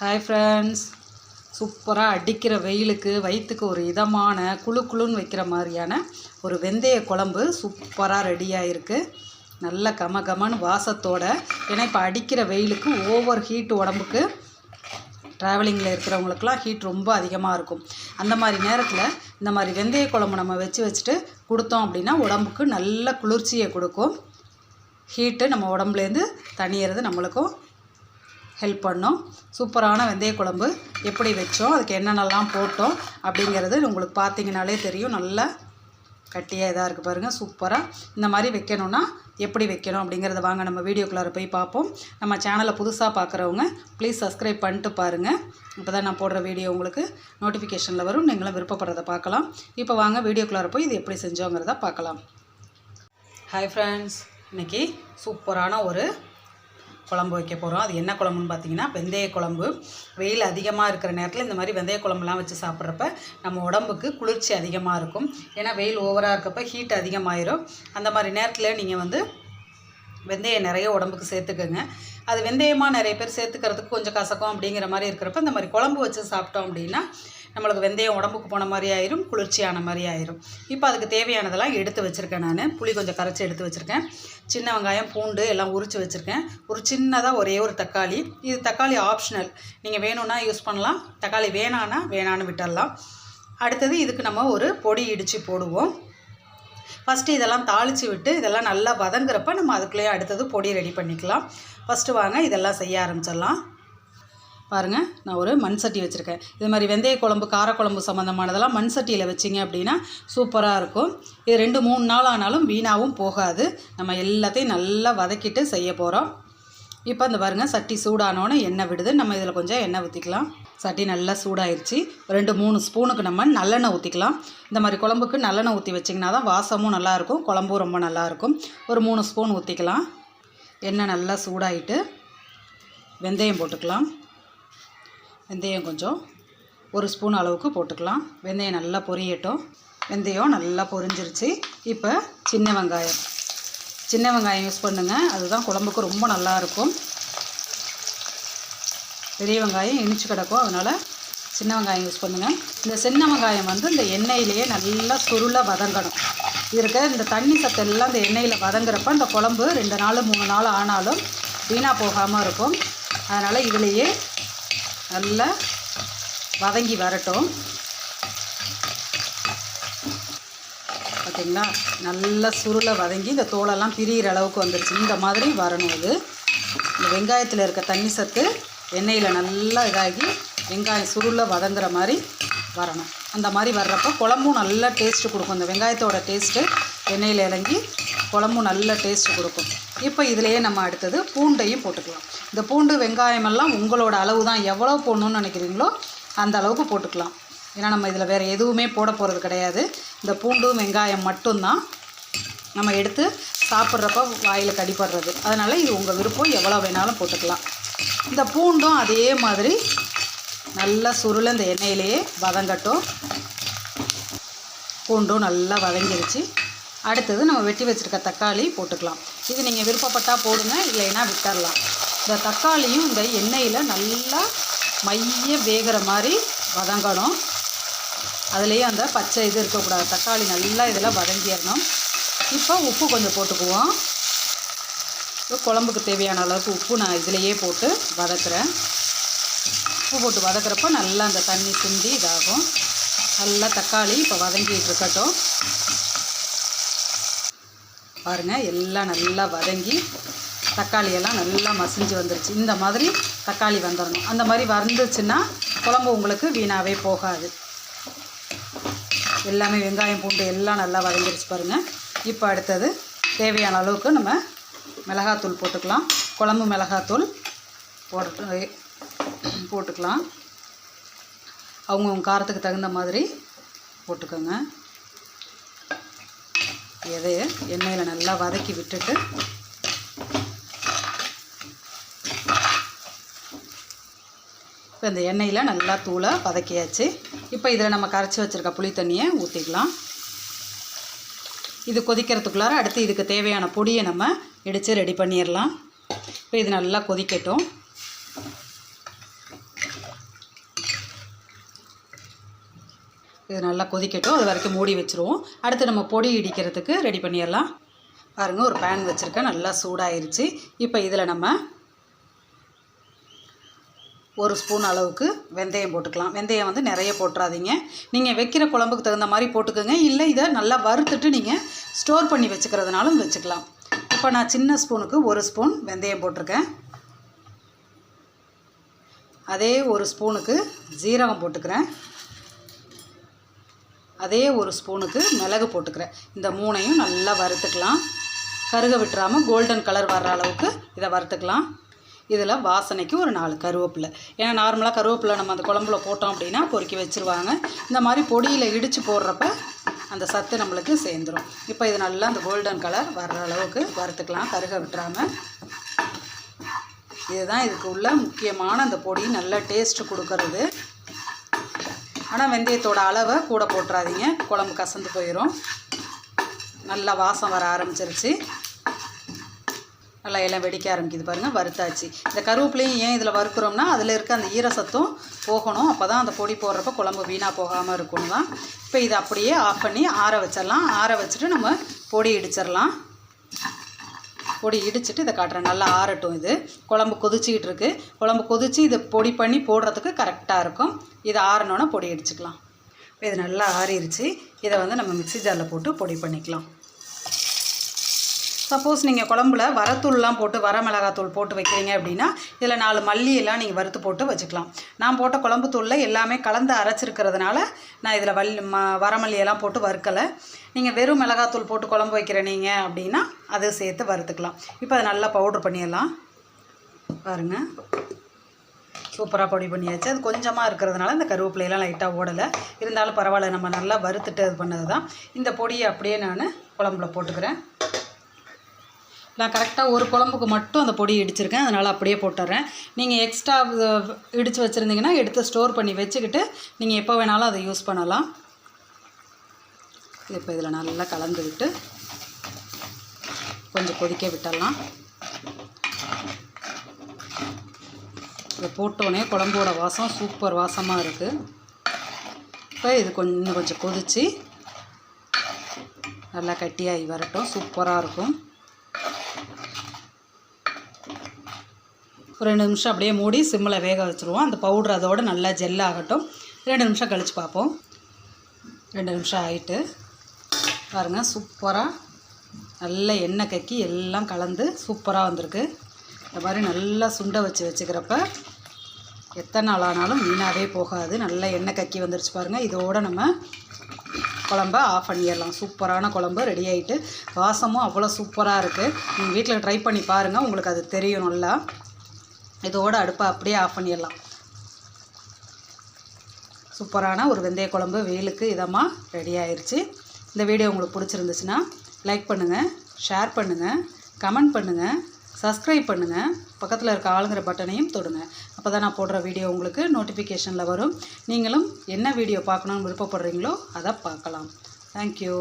Hi friends சூப்பராக அடிக்கிற வெயிலுக்கு வயிற்றுக்கு ஒரு இதமான குளு குளுன்னு வைக்கிற மாதிரியான ஒரு வெந்தய குழம்பு சூப்பராக ரெடியாக இருக்குது நல்ல கம கமன்னு வாசத்தோட. ஏன்னா இப்போ அடிக்கிற வெயிலுக்கு ஓவர் ஹீட் உடம்புக்கு. ட்ராவலிங்கில் இருக்கிறவங்களுக்குலாம் ஹீட் ரொம்ப அதிகமாக இருக்கும். அந்த மாதிரி நேரத்தில் இந்த மாதிரி வெந்தய குழம்பு நம்ம வச்சு வச்சுட்டு கொடுத்தோம் அப்படின்னா உடம்புக்கு நல்ல குளிர்ச்சியை கொடுக்கும். ஹீட்டு நம்ம உடம்புலேருந்து தனியறது நம்மளுக்கும் ஹெல்ப் பண்ணோம். சூப்பரான வெந்தய குழம்பு எப்படி வச்சோம் அதுக்கு என்னென்னலாம் போட்டோம் அப்படிங்கிறது உங்களுக்கு பார்த்தீங்கனாலே தெரியும். நல்லா கட்டியாக இதாக இருக்குது பாருங்கள் சூப்பராக இந்த மாதிரி வைக்கணும்னா எப்படி வைக்கணும் அப்படிங்கிறத வாங்க நம்ம வீடியோக்குள்ளார போய் பார்ப்போம். நம்ம சேனலை புதுசாக பார்க்குறவங்க ப்ளீஸ் சப்ஸ்கிரைப் பண்ணிட்டு பாருங்கள் இப்போ தான் நான் போடுற வீடியோ உங்களுக்கு நோட்டிஃபிகேஷனில் வரும். நீங்களும் விருப்பப்படுறத பார்க்கலாம். இப்போ வாங்க வீடியோக்குள்ளார போய் இது எப்படி செஞ்சோங்கிறத பார்க்கலாம். ஹாய் ஃப்ரெண்ட்ஸ் இன்றைக்கி சூப்பரான ஒரு குழம்பு வைக்க போகிறோம் அது என்ன குழம்புன்னு பார்த்தீங்கன்னா வெந்தய குழம்பு. வெயில் அதிகமாக இருக்கிற நேரத்தில் இந்த மாதிரி வெந்தய குழம்புலாம் வச்சு சாப்பிட்றப்ப நம்ம உடம்புக்கு குளிர்ச்சி அதிகமாக இருக்கும். ஏன்னா வெயில் ஓவராக இருக்கப்ப ஹீட் அதிகமாயிரும். அந்த மாதிரி நேரத்தில் நீங்கள் வந்து வெந்தயம் நிறைய உடம்புக்கு சேர்த்துக்கோங்க. அது வெந்தயமாக நிறைய பேர் சேர்த்துக்கிறதுக்கு கொஞ்சம் கசக்கும் அப்படிங்கிற மாதிரி இருக்கிறப்ப இந்த மாதிரி குழம்பு வச்சு சாப்பிட்டோம் அப்படின்னா நம்மளுக்கு வெந்தயம் உடம்புக்கு போன மாதிரி ஆயிரும் குளிர்ச்சியான மாதிரி ஆயிரும். இப்போ அதுக்கு தேவையானதெல்லாம் எடுத்து வச்சுருக்கேன் நான். புளி கொஞ்சம் கரைச்சி எடுத்து வச்சுருக்கேன். சின்ன வெங்காயம் பூண்டு எல்லாம் உரித்து வச்சுருக்கேன். ஒரு சின்னதாக ஒரே ஒரு தக்காளி. இது தக்காளி ஆப்ஷனல் நீங்கள் வேணும்னா யூஸ் பண்ணலாம். தக்காளி வேணான்னா வேணான்னு விட்டுடலாம் அடுத்தது இதுக்கு நம்ம ஒரு பொடி இடித்து போடுவோம். ஃபஸ்ட்டு இதெல்லாம் தாளித்து விட்டு இதெல்லாம் நல்லா வதங்குறப்ப நம்ம அதுக்குள்ளேயே அடுத்தது பொடி ரெடி பண்ணிக்கலாம். ஃபஸ்ட்டு வாங்க இதெல்லாம் செய்ய ஆரம்பிச்சிடலாம். பாருங்கள் நான் ஒரு மண் சட்டி வச்சுருக்கேன். இது மாதிரி வெந்தய குழம்பு காரக்குழம்பு சம்மந்தமானதெல்லாம் மண் சட்டியில் வச்சிங்க அப்படின்னா சூப்பராக இருக்கும். இது ரெண்டு மூணு நாள் ஆனாலும் வீணாகவும் போகாது. நம்ம எல்லாத்தையும் நல்லா வதக்கிட்டு செய்ய போகிறோம் இப்போ இந்த பாருங்கள் சட்டி சூடானோன்னு எண்ணெய் விடுது. நம்ம இதில் கொஞ்சம் எண்ணெய் ஊற்றிக்கலாம் சட்டி நல்லா சூடாயிருச்சு. ரெண்டு மூணு ஸ்பூனுக்கு நம்ம நல்லெண்ணெய் ஊற்றிக்கலாம் இந்த மாதிரி குழம்புக்கு நல்லெண்ணெய் ஊற்றி வச்சிங்கன்னா தான் வாசமும் நல்லாயிருக்கும் குழம்பும் ரொம்ப நல்லாயிருக்கும் ஒரு மூணு ஸ்பூன் ஊற்றிக்கலாம் எண்ணெய் நல்லா சூடாயிட்டு வெந்தயம் போட்டுக்கலாம். வெந்தயம் கொஞ்சம் ஒரு ஸ்பூன் அளவுக்கு போட்டுக்கலாம். வெந்தயம் நல்லா பொரியட்டும். வெந்தயம் நல்லா பொரிஞ்சிருச்சு. இப்போ சின்ன வெங்காயம். சின்ன வெங்காயம் யூஸ் பண்ணுங்கள் அதுதான் குழம்புக்கு ரொம்ப நல்லாயிருக்கும் பெரிய வெங்காயம் இனிச்சு கிடக்கும். அதனால் சின்ன வெங்காயம் யூஸ் பண்ணுங்கள் இந்த சின்ன வெங்காயம் வந்து இந்த எண்ணெயிலேயே நல்லா சுருள வதங்கணும். இருக்க இந்த தண்ணி சத்தெல்லாம் இந்த எண்ணெயில் வதங்குறப்ப இந்த குழம்பு ரெண்டு நாள் மூணு நாள் ஆனாலும் வீணாக போகாமல் இருக்கும். அதனால் இதுலேயே நல்லா வதங்கி வரட்டும். பார்த்தீங்களா நல்லா சுருளை வதங்கி இந்த தோலெல்லாம் பிரியிற அளவுக்கு வந்துருச்சு. இந்த மாதிரி வரணும் அது. இந்த வெங்காயத்தில் இருக்க தண்ணி சத்து எண்ணெயில் நல்லா இதாகி வெங்காயம் சுருளை வதங்குற மாதிரி வரணும். அந்த மாதிரி வர்றப்போ குழம்பும் நல்லா டேஸ்ட்டு கொடுக்கும். இந்த வெங்காயத்தோட டேஸ்ட்டு எண்ணெயில் இறங்கி குழம்பும் நல்ல டேஸ்ட்டு கொடுக்கும். இப்போ இதிலையே நம்ம அடுத்தது பூண்டையும் போட்டுக்கலாம். இந்த பூண்டு வெங்காயமெல்லாம் உங்களோட அளவு தான் எவ்வளோ போடணுன்னு நினைக்கிறீங்களோ அந்த அளவுக்கு போட்டுக்கலாம். ஏன்னா நம்ம இதில் வேறு எதுவுமே போட போகிறது கிடையாது. இந்த பூண்டும் வெங்காயம் மட்டும்தான் நம்ம எடுத்து சாப்பிட்றப்ப வாயில் கடிப்படுறது அதனால் இது உங்கள் விருப்பம். எவ்வளோ வேணாலும் போட்டுக்கலாம். இந்த பூண்டும் அதே மாதிரி நல்லா சுருள இந்த எண்ணெயிலேயே வதங்கட்டும். பூண்டும் நல்லா வதங்கிருச்சு. அடுத்தது நம்ம வெட்டி வச்சுருக்க தக்காளி போட்டுக்கலாம். இது நீங்கள் விருப்பப்பட்டால் போடுங்க இல்லைன்னா விட்டுடலாம் இந்த தக்காளியும் இந்த எண்ணெயில் நல்லா மைய வேகிற மாதிரி வதங்கணும். அதுலேயே அந்த பச்சை இது இருக்கக்கூடாது. தக்காளி நல்லா இதில் வதங்கிடணும். இப்போ உப்பு கொஞ்சம் போட்டுக்குவோம். இப்போ குழம்புக்கு தேவையான அளவுக்கு உப்பு நான் இதிலையே போட்டு வதக்குறேன். உப்பு போட்டு வதக்குறப்போ நல்லா அந்த தண்ணி சுண்டி இதாகும். நல்லா தக்காளி இப்போ வதங்கிட்டு இருக்கட்டும். பாருங்கள் எல்லாம் நல்லா வதங்கி தக்காளியெல்லாம் நல்லா மசிஞ்சு வந்துருச்சு. இந்த மாதிரி தக்காளி வந்துடணும் அந்த மாதிரி வந்துச்சுன்னா குழம்பு உங்களுக்கு வீணாகவே போகாது. எல்லாமே வெங்காயம் பூண்டு எல்லாம் நல்லா வதங்கிருச்சு பாருங்கள் இப்போ அடுத்தது தேவையான அளவுக்கு நம்ம மிளகாத்தூள் போட்டுக்கலாம். குழம்பு மிளகாத்தூள் போட்டு போட்டுக்கலாம். அவங்கவுங்க காரத்துக்கு தகுந்த மாதிரி போட்டுக்கோங்க. எதை எண்ணெயில் நல்லா வதக்கி விட்டுட்டு இப்போ இந்த எண்ணெயில் நல்லா தூளை வதக்கியாச்சு. இப்போ இதில் நம்ம கரைச்சி வச்சுருக்க புளி தண்ணியை ஊற்றிக்கலாம் இது கொதிக்கிறதுக்குள்ளார அடுத்து இதுக்கு தேவையான பொடியை நம்ம இடித்து ரெடி பண்ணிடலாம் இப்போ இது நல்லா கொதிக்கட்டும். இது நல்லா கொதிக்கட்டும். அது வரைக்கும் மூடி வச்சுருவோம். அடுத்து நம்ம பொடி இடிக்கிறதுக்கு ரெடி பண்ணிடலாம். பாருங்கள் ஒரு பேன் வச்சுருக்கேன். நல்லா சூடாயிருச்சு. இப்போ இதில் நம்ம ஒரு ஸ்பூன் அளவுக்கு வெந்தயம் போட்டுக்கலாம். வெந்தயம் வந்து நிறைய போட்டுறாதீங்க. நீங்கள் வைக்கிற குழம்புக்கு தகுந்த மாதிரி போட்டுக்கோங்க. இல்லை இதை நல்லா வறுத்துட்டு நீங்கள் ஸ்டோர் பண்ணி வச்சுக்கிறதுனாலும் வச்சுக்கலாம். இப்போ நான் சின்ன ஸ்பூனுக்கு ஒரு ஸ்பூன் வெந்தயம் போட்டிருக்கேன். அதே ஒரு ஸ்பூனுக்கு ஜீரகம் போட்டுக்கிறேன். அதே ஒரு ஸ்பூனுக்கு மிளகு போட்டுக்கிறேன். இந்த மூணையும் நல்லா வறுத்துக்கலாம். கருக விட்டுறாமல் கோல்டன் கலர் வர்ற அளவுக்கு இதை வறுத்துக்கலாம். இதில் வாசனைக்கு ஒரு நாலு கருவேப்பிலை. ஏன்னா நார்மலாக கருவேப்பிலை நம்ம அந்த குழம்புல போட்டோம் அப்படின்னா பொறுக்கி வச்சுருவாங்க. இந்த மாதிரி பொடியில் இடித்து போடுறப்ப அந்த சத்து நம்மளுக்கு சேர்ந்துடும் இப்போ இது நல்லா அந்த கோல்டன் கலர் வர்ற அளவுக்கு வறுத்துக்கலாம். கருக விட்டுறாமல் இதுதான் இதுக்கு உள்ள முக்கியமான அந்த பொடி. நல்ல டேஸ்ட்டு கொடுக்கறது. ஆனால் வெந்தயத்தோட அளவை கூட போட்டுறாதீங்க. குழம்பு கசந்து போயிடும் நல்லா வாசம் வர ஆரம்பிச்சிருச்சு. நல்லா எல்லாம் வெடிக்க ஆரம்பிக்குது பாருங்கள் வறுத்தாச்சு. இந்த கருவேப்பிலையும் ஏன் இதில் வறுக்கிறோம்னா அதில் இருக்க அந்த ஈரசத்தும் போகணும். அப்போ தான் அந்த பொடி போடுறப்ப குழம்பு வீணாக போகாமல் இருக்கணும் தான் இப்போ இதை அப்படியே ஆஃப் பண்ணி ஆற வச்சிடலாம். ஆற வச்சுட்டு நம்ம பொடி இடிச்சிடலாம். பொடி இடிச்சிட்டு இதை காட்டுறேன். நல்லா ஆறட்டும் இது. குழம்பு கொதிச்சிக்கிட்டு இருக்கு குழம்பு கொதித்து இதை பொடி பண்ணி போடுறதுக்கு கரெக்டாக இருக்கும். இதை ஆறினோன்னே பொடி அடிச்சுக்கலாம் இது நல்லா ஆறிடுச்சு இதை வந்து நம்ம மிக்ஸி ஜாரில் போட்டு பொடி பண்ணிக்கலாம். சப்போஸ் நீங்கள் குழம்புல வரத்தூள்லாம் போட்டு வர மிளகாத்தூள் போட்டு வைக்கிறீங்க அப்படின்னா இதில் நாலு மல்லி எல்லாம் நீங்கள் வறுத்து போட்டு வச்சுக்கலாம். நான் போட்ட குழம்பு தூளில் எல்லாமே கலந்து அரைச்சிருக்கிறதுனால நான் இதில் வல் ம வரமல்லியெல்லாம் போட்டு வறுக்கலை. நீங்கள் வெறும் மிளகாத்தூள் போட்டு குழம்பு வைக்கிற நீங்கள் அப்படின்னா அதை சேர்த்து வறுத்துக்கலாம். இப்போ அதை நல்லா பவுட்ரு பண்ணிடலாம். பாருங்கள் சூப்பராக பொடி பண்ணியாச்சு. அது கொஞ்சமாக இருக்கிறதுனால இந்த கருவேப்பிலையெல்லாம் லைட்டாக ஓடலை. இருந்தாலும் பரவாயில்ல நம்ம நல்லா வறுத்துட்டு இது பண்ணது தான் இந்த பொடியை அப்படியே நான் குழம்புல போட்டுக்கிறேன். நான் கரெக்டாக ஒரு குழம்புக்கு மட்டும் அந்த பொடி இடிச்சிருக்கேன். அதனால் அப்படியே போட்டுறேன். நீங்கள் எக்ஸ்ட்ரா இடித்து வச்சுருந்தீங்கன்னா எடுத்து ஸ்டோர் பண்ணி வச்சுக்கிட்டு நீங்கள் எப்போ வேணாலும் அதை யூஸ் பண்ணலாம். இப்போ இதில் நல்லா கலந்துக்கிட்டு கொஞ்சம் கொதிக்க விட்டுடலாம். இதை போட்டோடனே குழம்போட வாசம் சூப்பர் வாசமாக இருக்குது இப்போ இது கொஞ்சம் கொஞ்சம் கொதித்து நல்லா கட்டியாகி வரட்டும். சூப்பராக இருக்கும். ஒரு ரெண்டு நிமிஷம் அப்படியே மூடி சிம்மில் வேக வச்சுருவோம். அந்த பவுட்ரு அதோட நல்லா ஜெல் ஆகட்டும். ரெண்டு நிமிஷம் கழித்து பார்ப்போம். ரெண்டு நிமிஷம் ஆகிட்டு பாருங்கள் சூப்பராக நல்ல எண்ணெய் கக்கி எல்லாம் கலந்து சூப்பராக வந்திருக்கு. இந்த மாதிரி நல்லா சுண்டை வச்சு வச்சுக்கிறப்ப எத்தனை நாள் ஆனாலும் வீணாகவே போகாது. நல்ல எண்ணெய் கக்கி வந்துருச்சு பாருங்கள் இதோடு நம்ம குழம்ப ஆஃப் பண்ணிடலாம். சூப்பரான குழம்பு ரெடி ஆகிட்டு வாசமும் அவ்வளோ சூப்பராக இருக்குது நீங்கள் வீட்டில் ட்ரை பண்ணி பாருங்கள் உங்களுக்கு அது தெரியும் நல்லா. இதோட அடுப்பை அப்படியே ஆஃப் பண்ணிடலாம். சூப்பரான ஒரு வெந்தய குழம்பு வெயிலுக்கு இதமாக ரெடி ஆயிடுச்சு இந்த வீடியோ உங்களுக்கு பிடிச்சிருந்துச்சுன்னா லைக் பண்ணுங்கள் ஷேர் பண்ணுங்கள் கமெண்ட் பண்ணுங்கள் சப்ஸ்கிரைப் பண்ணுங்கள் பக்கத்தில் இருக்க ஆளுங்கிற பட்டனையும் தொடுங்க. அப்போ தான் நான் போடுற வீடியோ உங்களுக்கு நோட்டிஃபிகேஷனில் வரும். நீங்களும் என்ன வீடியோ பார்க்கணுன்னு விருப்பப்படுறீங்களோ அதை பார்க்கலாம். தேங்க்யூ